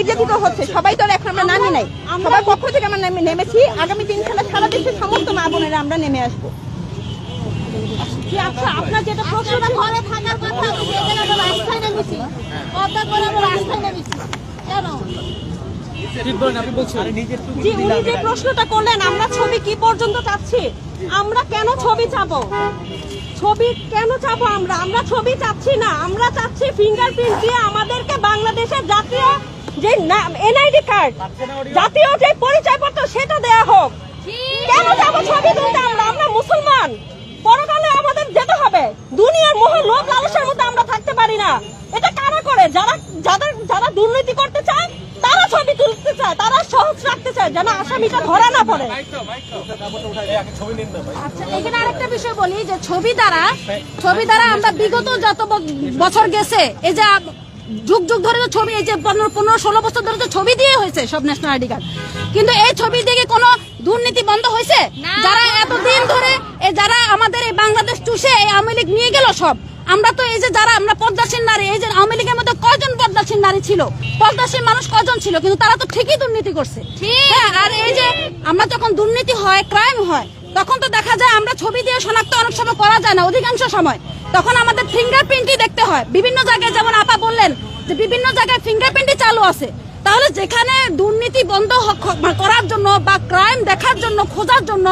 নির্যাতিত হচ্ছে। সবাই তো এখন আমরা নামি নাই। সবার পক্ষ থেকে আমরা নেমেছি। আগামী দিন খেলা সারা দেশের সমস্ত মা বোনেরা আমরা নেমে আসব। আচ্ছা আপনার যেটা প্রশ্নটা ঘরে থাকার কথা আমরা রাস্তায় নেমেছি। পদ্মা করে আমরা রাস্তায় নেমেছি। কেন? জি উনি যে প্রশ্নটা করলেন আমরা ছবি কি পর্যন্ত চাচ্ছি? আমরা কেন ছবি চাবো? ছবি কেন চাবো আমরা? আমরা ছবি চাচ্ছি না। আমরা চাচ্ছি ফিঙ্গারপ্রিন্ট দিয়ে আমাদেরকে বাংলাদেশের জাতীয় যে এনআইডি কার্ড জাতীয় যে পরিচয়পত্র সেটা দেয়া হোক। কেন যাব ছবি তুলতে আমরা? আমরা মুসলমান। পরকালে আমাদের যেতে হবে। দুনিয়ার মোহ লোভ লালসার মধ্যে আমরা থাকতে পারি না। এটা কারা করে? যারা যাদের যারা দুর্নীতি করতে চায় তারা ছবি তুলতে চায় তারা সহজ রাখতে চায় যেন আসামিটা ধরা না পড়ে। আচ্ছা এখানে আরেকটা বিষয় বলি যে ছবি দ্বারা ছবি দ্বারা আমরা বিগত যত বছর গেছে এই যে যুগ যুগ ধরে তো ছবি এই যে পনেরো পনেরো ষোলো বছর ধরে তো ছবি দিয়ে হয়েছে সব ন্যাশনাল আইডি কার্ড কিন্তু এই ছবি দিয়ে কোনো দুর্নীতি বন্ধ হয়েছে? যারা এতদিন ধরে যারা আমাদের এই বাংলাদেশ চুষে এই আওয়ামী লীগ নিয়ে গেল সব আমরা তো এই যে যারা আমরা পদ্মাসীন নারী এই যে আওয়ামী লীগের মধ্যে কয়জন পদ্মাসীন নারী ছিল? পদ্মাসীন মানুষ কয়জন ছিল? কিন্তু তারা তো ঠিকই দুর্নীতি করছে। হ্যাঁ, আর এই যে আমরা যখন দুর্নীতি হয় ক্রাইম হয় তখন তো দেখা যায় আমরা ছবি দিয়ে শনাক্ত অনেক সময় করা যায় না, অধিকাংশ সময়। তখন আমাদের ফিঙ্গারপ্রিন্টই দেখতে হয়। বিভিন্ন জায়গায় যেমন আপা বললেন যে বিভিন্ন জায়গায় ফিঙ্গারপ্রিন্টই চালু আছে। তাহলে যেখানে দুর্নীতি বন্ধ করার জন্য বা ক্রাইম দেখার জন্য, খোঁজার জন্য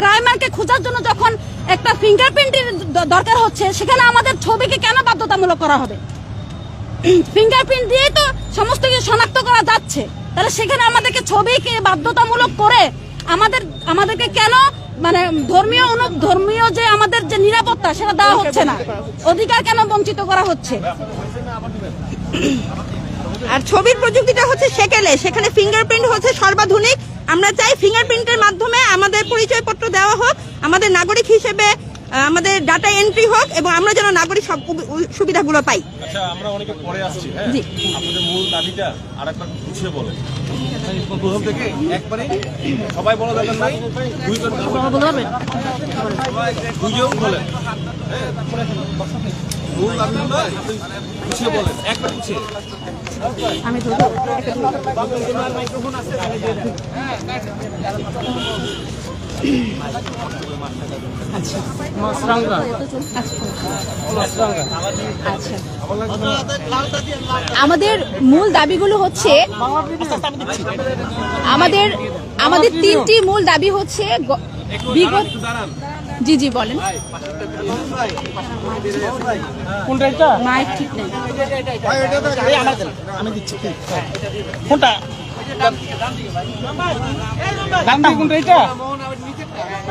ক্রাইমারকে খোঁজার জন্য যখন একটা ফিঙ্গারপ্রিন্টের দরকার হচ্ছে, সেখানে আমাদের ছবিকে কেন বাধ্যতামূলক করা হবে? ফিঙ্গারপ্রিন্ট দিয়ে তো সমস্ত কিছু শনাক্ত করা যাচ্ছে। তাহলে সেখানে আমাদেরকে ছবিকে বাধ্যতামূলক করে আমাদের আমাদেরকে কেন মানে ধর্মীয় অনু ধর্মীয় যে আমাদের যে নিরাপত্তা সেটা দেওয়া হচ্ছে না? অধিকার কেন বঞ্চিত করা হচ্ছে? আর ছবির প্রযুক্তিটা হচ্ছে সেকেলে সেখানে ফিঙ্গারপ্রিন্ট হচ্ছে সর্বাধুনিক। আমরা চাই ফিঙ্গারপ্রিন্টের মাধ্যমে আমাদের পরিচয়পত্র দেওয়া হোক আমাদের নাগরিক হিসেবে আমাদের ডাটা এন্ট্রি হোক এবং আমরা যেন নাগরিক সব সুবিধাগুলো পাই। আচ্ছা আমরা অনেকে পরে আসছি হ্যাঁ? জি। আপনাদের মূল দাবিটা আর একবার গুছিয়ে বলেন প্রথম থেকে একবারে সবাই বলা দরকার নাই দুইজন দুইজন বলেন। হ্যাঁ। মূল দাবিগুলো গুছিয়ে বলেন একবার গুছিয়ে আমাদের মূল দাবিগুলো হচ্ছে আমাদের আমাদের তিনটি মূল দাবি হচ্ছে বিগত জি জি বলেন। কোনটা এটা? মাইক ঠিক নেই। এই আমার দেন, আমি দিচ্ছি কোনটা কোনটা এটা?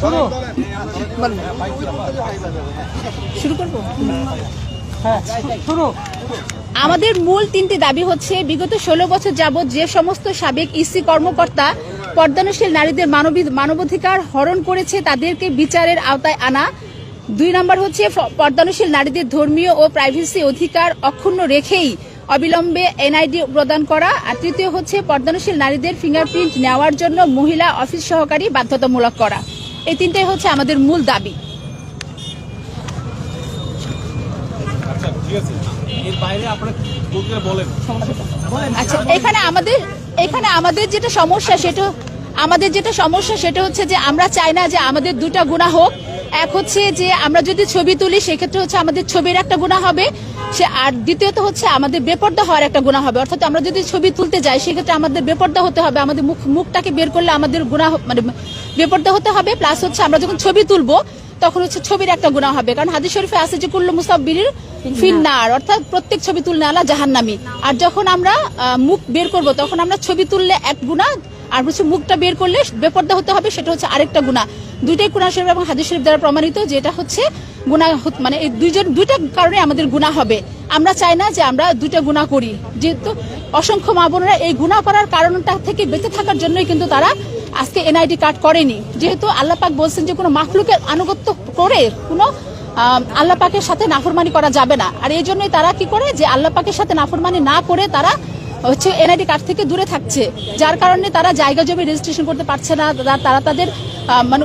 শুরু শুরু করব? হ্যাঁ শুরু আমাদের মূল তিনটি দাবি হচ্ছে বিগত ষোলো বছর যাবৎ যে সমস্ত সাবেক ইসি কর্মকর্তা পর্দানশীল নারীদের মানবী- মানবাধিকার হরণ করেছে তাদেরকে বিচারের আওতায় আনা। দুই নম্বর হচ্ছে পর্দানশীল নারীদের ধর্মীয় ও প্রাইভেসি অধিকার অক্ষুণ্ণ রেখেই অবিলম্বে এনআইডি প্রদান করা। আর তৃতীয় হচ্ছে পর্দানশীল নারীদের ফিঙ্গারপ্রিন্ট নেওয়ার জন্য মহিলা অফিস সহকারী বাধ্যতামূলক করা। এই তিনটাই হচ্ছে আমাদের মূল দাবি। আচ্ছা আচ্ছা এখানে আমাদের এখানে আমাদের যেটা সমস্যা সেটা আমাদের যেটা সমস্যা সেটা হচ্ছে যে আমরা চাই না যে আমাদের দুটা গুণা হোক। এক হচ্ছে যে আমরা যদি ছবি তুলি সেক্ষেত্রে হচ্ছে আমাদের ছবির একটা গুণা হবে। সে আর দ্বিতীয়ত হচ্ছে আমাদের বেপর্দা হওয়ার একটা গুণা হবে। অর্থাৎ আমরা যদি ছবি তুলতে যাই, সেক্ষেত্রে আমাদের বেপর্দা হতে হবে, আমাদের মুখ, মুখটাকে বের করলে আমাদের গুণা মানে বেপর্দা হতে হবে। প্লাস হচ্ছে আমরা যখন ছবি তুলবো, তখন হচ্ছে ছবির একটা গুণা হবে। কারণ হাদিস শরীফে আছে যে, কুল্লু মুসাব্বির ফিন্নার, অর্থাৎ প্রত্যেক ছবি তুললে আলা জাহান্নামি। আর যখন আমরা মুখ বের করব, তখন আমরা ছবি তুললে এক গুণা আর হচ্ছে মুখটা বের করলে বেপর্দা হতে হবে, সেটা হচ্ছে আরেকটা গুণা দুইটাই কোরআন শরীফ এবং হাদিস শরীফ দ্বারা প্রমাণিত, যেটা হচ্ছে গুণা মানে এই দুইজন দুইটা কারণে আমাদের গুণা হবে। আমরা চাই না যে আমরা দুইটা গুণা করি। যেহেতু অসংখ্য মা বোনেরা এই গুণা করার কারণটা থেকে বেঁচে থাকার জন্যই কিন্তু তারা আজকে এনআইডি কার্ড করেনি। যেহেতু আল্লাহ পাক বলছেন যে কোনো মাখলুকের আনুগত্য করে কোনো আল্লাহ পাকের সাথে নাফরমানি করা যাবে না। আর এই জন্যই তারা কি করে? যে আল্লাহ পাকের সাথে নাফরমানি না করে তারা হচ্ছে এনআইডি কার্ড থেকে দূরে থাকছে, যার কারণে তারা জায়গা জমি রেজিস্ট্রেশন করতে পারছে না তারা- তাদের মানে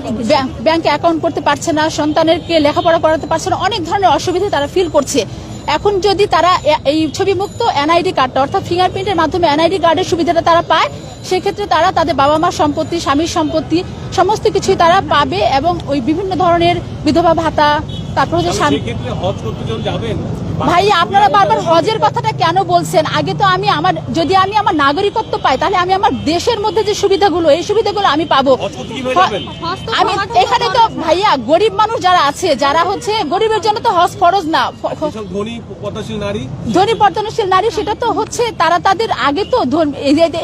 ব্যাংকে অ্যাকাউন্ট করতে পারছে না, সন্তানেরকে লেখাপড়া করাতে পারছে না, অনেক ধরনের অসুবিধা তারা ফিল করছে। এখন যদি তারা এই ছবি মুক্ত এনআইডি কার্ডটা, অর্থাৎ ফিঙ্গারপ্রিন্টের মাধ্যমে এনআইডি কার্ডের সুবিধাটা তারা পায়, সেক্ষেত্রে তারা তাদের বাবা মার সম্পত্তি, স্বামীর সম্পত্তি, সমস্ত কিছুই তারা পাবে এবং ওই বিভিন্ন ধরনের বিধবা ভাতা, তারপর হচ্ছে ভাই আপনারা বারবার হজের কথাটা কেন বলছেন? আগে তো আমি আমার যদি আমি আমার নাগরিকত্ব পাই তাহলে আমি আমার দেশের মধ্যে যে সুবিধাগুলো এই সুবিধাগুলো আমি পাবো? আমি এখানে তো ভাইয়া গরিব মানুষ যারা আছে যারা হচ্ছে গরিবের জন্য তো হজ ফরজ না। ধনী পর্যটনশীল নারী সেটা তো হচ্ছে তারা তাদের আগে তো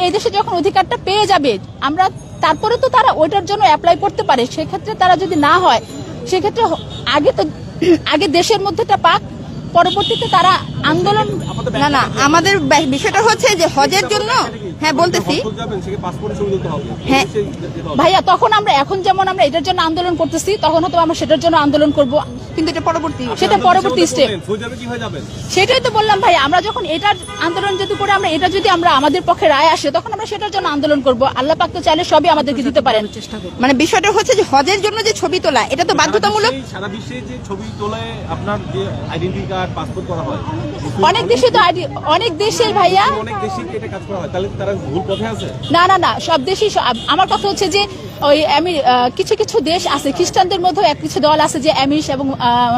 এই দেশে যখন অধিকারটা পেয়ে যাবে আমরা তারপরে তো তারা ওইটার জন্য অ্যাপ্লাই করতে পারে। সেক্ষেত্রে তারা যদি না হয় সেক্ষেত্রে আগে তো আগে দেশের মধ্যেটা পাক। পরবর্তীতে তারা আন্দোলন না না আমাদের বিষয়টা হচ্ছে যে হজের জন্য হ্যাঁ বলতেছি। হ্যাঁ। ভাইয়া তখন আমরা এখন যেমন আমরা এটার জন্য আন্দোলন করতেছি তখন হয়তো আমরা সেটার জন্য আন্দোলন করব। কিন্তু এটা পরবর্তী সেটা পরবর্তী স্টেপ সেটাই তো বললাম ভাই আমরা যখন এটার আন্দোলন যদি করে আমরা এটা যদি আমরা আমাদের পক্ষে রায় আসে তখন আমরা সেটার জন্য আন্দোলন করব। আল্লাহ পাক তো চাইলে সবই আমাদেরকে দিতে পারেন। চেষ্টা মানে বিষয়টা হচ্ছে যে হজের জন্য যে ছবি তোলা এটা তো বাধ্যতামূলক সারা বিশ্বে যে ছবি তোলে আপনার যে আইডেন্টি কার্ড পাসপোর্ট করা হয় অনেক দেশে তো আইডি- অনেক দেশের ভাইয়া অনেক দেশে এটা কাজ করা হয় তাহলে তারা ভুল পথে আছে? না না না সব দেশই আমার কথা হচ্ছে যে ওই আমি কিছু কিছু দেশ আছে খ্রিস্টানদের মধ্যে এক কিছু দল আছে যে অ্যামিশ এবং আহ,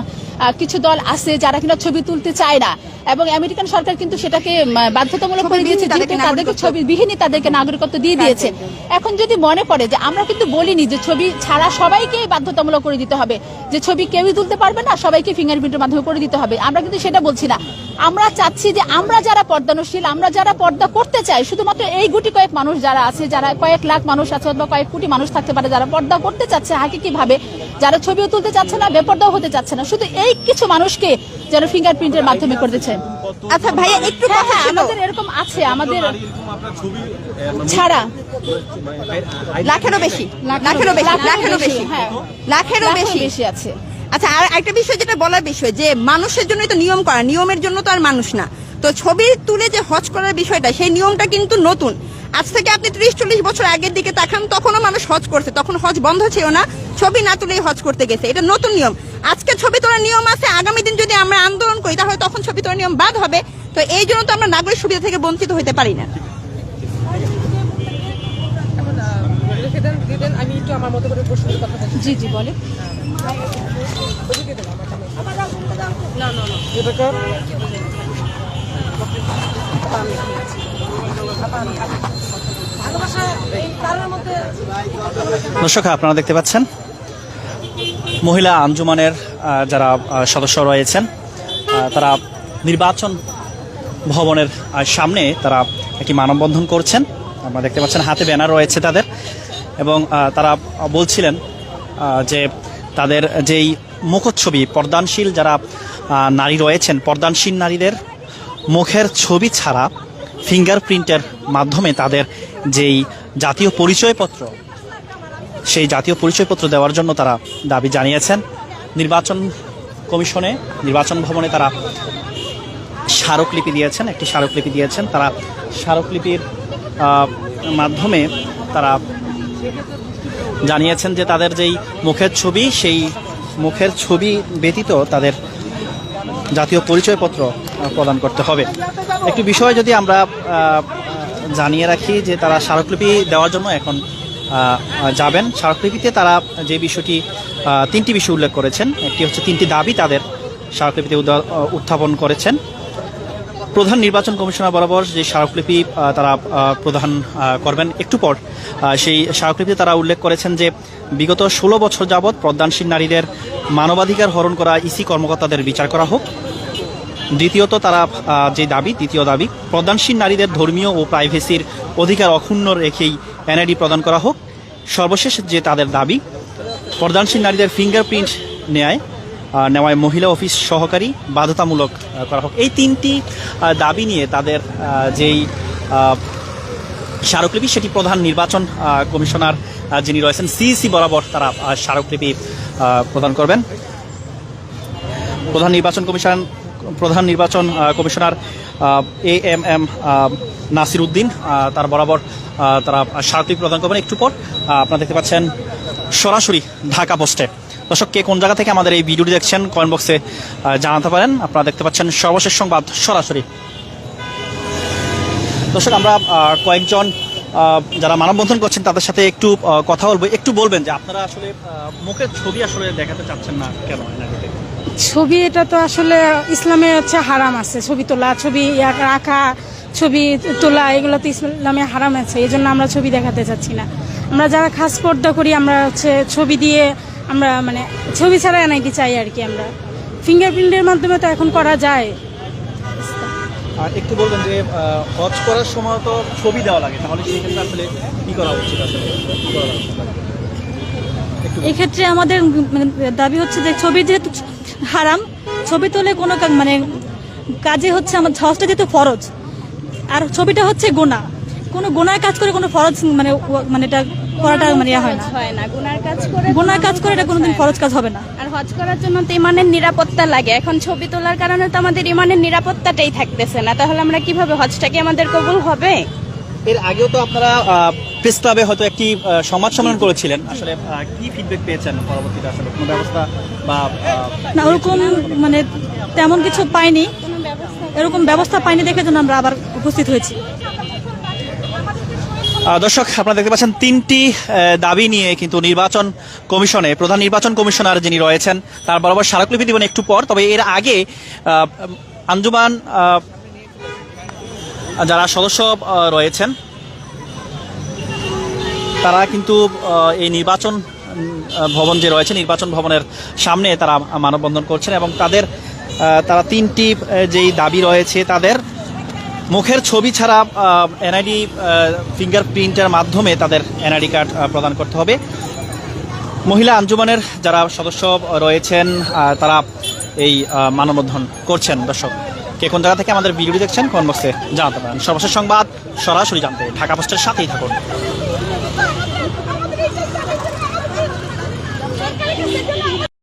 কিছু দল আছে যারা কিনা ছবি তুলতে চায় না। এবং আমেরিকান সরকার কিন্তু সেটাকে বাধ্যতামূলক করে দিয়েছে যেহেতু তাদেরকে ছবি বিহীনই তাদেরকে নাগরিকত্ব দিয়ে দিয়েছে। এখন যদি মনে করে যে আমরা কিন্তু বলিনি যে ছবি ছাড়া সবাইকে বাধ্যতামূলক করে দিতে হবে যে ছবি কেউই তুলতে পারবে না সবাইকে ফিঙ্গারপ্রিন্টের মাধ্যমে করে দিতে হবে। আমরা কিন্তু সেটা বলছি না। আমরা চাচ্ছি যে আমরা যারা পর্দানশীল আমরা যারা পর্দা করতে চাই শুধুমাত্র এই গুটি কয়েক মানুষ যারা আছে যারা কয়েক লাখ মানুষ আছে অথবা কয়েক কোটি মানুষ থাকতে পারে যারা পর্দা করতে চাচ্ছে হাকিকি ভাবে যারা ছবিও তুলতে চাচ্ছে না বেপর্দাও হতে চাচ্ছে না। শুধু এই কিছু মানুষকে যেন ফিঙ্গারপ্রিন্টের মাধ্যমে করতেছে আচ্ছা ভাইয়া একটু হ্যাঁ কথা হ্যাঁ আমাদের এরকম আছে আমাদের ছাড়া। লাখেরও বেশি লাখেরও বেশি লাখেরও বেশি হ্যাঁ। লাখেরও বেশি। বেশি আছে। আচ্ছা আর একটা বিষয় যেটা বলার বিষয় যে মানুষের জন্যই তো নিয়ম করা নিয়মের জন্য তো আর মানুষ না। তো ছবি তুলে যে হজ করার বিষয়টা সেই নিয়মটা কিন্তু নতুন। আজ থেকে আপনি ত্রিশ চল্লিশ বছর আগের দিকে তাকান তখনও মানুষ হজ করছে। তখন হজ বন্ধ ছিল না ছবি না তুলেই হজ করতে গেছে। এটা নতুন নিয়ম। আজকে ছবি তোলার নিয়ম আছে আগামী দিন যদি আমরা আন্দোলন করি তাহলে তখন ছবি তোলার নিয়ম বাদ হবে। তো এই জন্য তো আমরা নাগরিক সুবিধা থেকে বঞ্চিত হতে পারি না। আমি একটু আমার মতো করে প্রশ্নের কথা জি জি বলে এটা কার ভালোবাসা এই কারোর মধ্যে দর্শক, আপনারা দেখতে পাচ্ছেন, মহিলা আঞ্জুমানের যারা সদস্য রয়েছেন তারা নির্বাচন ভবনের সামনে তারা একটি মানববন্ধন করছেন। আপনারা দেখতে পাচ্ছেন, হাতে ব্যানার রয়েছে তাদের এবং তারা বলছিলেন যে তাদের যেই মুখচ্ছবি, পর্দানশীল যারা নারী রয়েছেন, পর্দানশীল নারীদের মুখের ছবি ছাড়া ফিঙ্গারপ্রিন্টের মাধ্যমে তাদের যেই জাতীয় পরিচয়পত্র, সেই জাতীয় পরিচয়পত্র দেওয়ার জন্য তারা দাবি জানিয়েছেন। নির্বাচন কমিশনে, নির্বাচন ভবনে তারা স্মারকলিপি দিয়েছেন, একটি স্মারকলিপি দিয়েছেন। তারা স্মারকলিপির মাধ্যমে তারা জানিয়েছেন যে তাদের যেই মুখের ছবি, সেই মুখের ছবি ব্যতীত তাদের জাতীয় পরিচয়পত্র প্রদান করতে হবে। একটি বিষয় যদি আমরা জানিয়ে রাখি যে তারা স্মারকলিপি দেওয়ার জন্য এখন যাবেন। স্মারকলিপিতে তারা যে বিষয়টি তিনটি বিষয় উল্লেখ করেছেন। একটি হচ্ছে তিনটি দাবি তাদের স্মারকলিপিতে উত্থাপন করেছেন। প্রধান নির্বাচন কমিশনার বরাবর যে স্মারকলিপি তারা প্রদান করবেন। একটু পর সেই স্মারকলিপিতে তারা উল্লেখ করেছেন যে বিগত ষোলো বছর যাবৎ প্রদানশীল নারীদের মানবাধিকার হরণ করা ইসি কর্মকর্তাদের বিচার করা হোক। দ্বিতীয়ত তারা যে দাবি দ্বিতীয় দাবি, প্রদানশীল নারীদের ধর্মীয় ও প্রাইভেসির অধিকার অক্ষুণ্ণ রেখেই এনআইডি প্রদান করা হোক। সর্বশেষ যে তাদের দাবি, প্রদানশীল নারীদের ফিঙ্গারপ্রিন্ট নেয় নেওয়ায় মহিলা অফিস সহকারী বাধ্যতামূলক করা হোক। এই তিনটি দাবি নিয়ে তাদের যেই স্মারকলিপি, সেটি প্রধান নির্বাচন কমিশনার যিনি রয়েছেন সিইসি বরাবর তারা স্মারকলিপি প্রদান করবেন। প্রধান নির্বাচন কমিশন, প্রধান নির্বাচন commissioner A M M Nasir Uddin তার বরাবর তারা স্মারকলিপি প্রদান করবেন। একটু পর আপনারা দেখতে পাচ্ছেন, সরাসরি ঢাকা পোস্টে। দর্শক, কে কোন জায়গা থেকে আমাদের এই ভিডিওটি দেখছেন কমেন্ট বক্সে জানাতে পারেন। আপনারা দেখতে পাচ্ছেন সর্বশেষ সংবাদ সরাসরি। দর্শক, আমরা কয়েকজন যারা মানববন্ধন করছেন, তাদের সাথে একটু কথা বলব। একটু বলবেন যে আপনারা আসলে মুখের ছবি আসলে দেখাতে চাচ্ছেন না কেন? ছবি, এটা তো আসলে ইসলামে হচ্ছে হারাম আছে। ছবি তোলা, ছবি রাখা, ছবি তোলা, এগুলো তো ইসলামে হারাম আছে। এই জন্য আমরা ছবি দেখাতে চাচ্ছি না। আমরা যারা খাস পর্দা করি, আমরা হচ্ছে ছবি দিয়ে আমরা মানে ছবি ছাড়া এনআইডি চাই আর কি আমরা। ফিঙ্গারপ্রিন্টের মাধ্যমে তো এখন করা যায়। আর একটু বলবেন যে হজ করার সময় তো ছবি দেওয়া লাগে তাহলে আসলে কি করা উচিত আসলে? এক্ষেত্রে আমাদের মানে দাবি হচ্ছে যে ছবি যেহেতু হারাম ছবি তোলে কোনো মানে কাজে হচ্ছে আমার হজটা যেহেতু ফরজ। আর ছবিটা হচ্ছে গোনা। কোনো গোনায় কাজ করে কোনো ফরজ মানে মানে এটা করাটা মানে ইয়ে হয় না। হয় না। গুনার কাজ করে গোনার কাজ করে এটা কোনোদিন ফরজ কাজ হবে না। আর হজ করার জন্য তো ইমানের নিরাপত্তা লাগে। এখন ছবি তোলার কারণে তো আমাদের ইমানের নিরাপত্তাটাই থাকতেছে না। তাহলে আমরা কীভাবে হজটা কি আমাদের কবুল হবে? এর আগেও তো আপনারা প্রেস ক্লাবে হয়তো একটি সংবাদ সম্মেলন করেছিলেন। আসলে কি ফিডব্যাক পেয়েছেন পরবর্তীতে? আসলে কোনো ব্যবস্থা বা না ওরকম মানে তেমন কিছু পাইনি। এরকম ব্যবস্থা পাইনি দেখে জন্য আমরা আবার উপস্থিত হয়েছি। দর্শক, আপনারা দেখতে পাচ্ছেন তিনটি দাবি নিয়ে কিন্তু নির্বাচন কমিশনে, প্রধান নির্বাচন কমিশনার যিনি রয়েছেন, তার বরাবর স্মারকলিপি দিবেন একটু পর, তবে এর আগে আঞ্জুমান যারা সদস্য রয়েছেন, তারা কিন্তু এই নির্বাচন ভবন যে রয়েছে, নির্বাচন ভবনের সামনে তারা মানববন্ধন করছেন এবং তাদের তারা তিনটি যেই দাবি রয়েছে, তাদের মুখের ছবি ছাড়া এনআইডি ফিঙ্গারপ্রিন্টের মাধ্যমে তাদের এনআইডি কার্ড প্রদান করতে হবে। মহিলা আঞ্জুমানের যারা সদস্য রয়েছেন তারা এই মানবন্ধন করছেন। দর্শক, কে কোন জায়গা থেকে আমাদের ভিডিও দেখছেন কোন বক্সে জানাতে পারেন। সর্বশেষ সংবাদ সরাসরি জানতে ঢাকা পোস্টের সাথেই থাকুন।